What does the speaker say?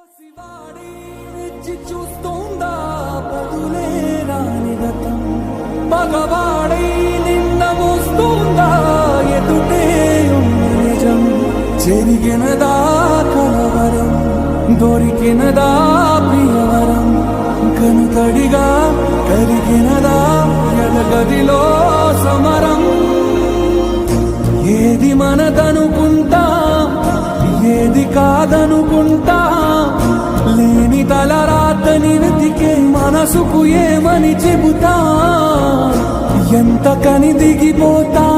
చూస్తుందా వెచ్చి చూస్తోందా? బదులే రాని గతం. మగవాడై నిన్న మోస్తోందా? ఎదుటే ఉన్న నిజం. జరిగినదా కలవరం? దొరికినదా ప్రియవరం? కనుతడిగా కరిగినదా ఎడగదిలో సమరం? ఏది మనదనుకుంటా? ఏది కాదనుకుంటా? మనసుకు ఏమని చెబుతా? ఎంత కని దిగిపోతా?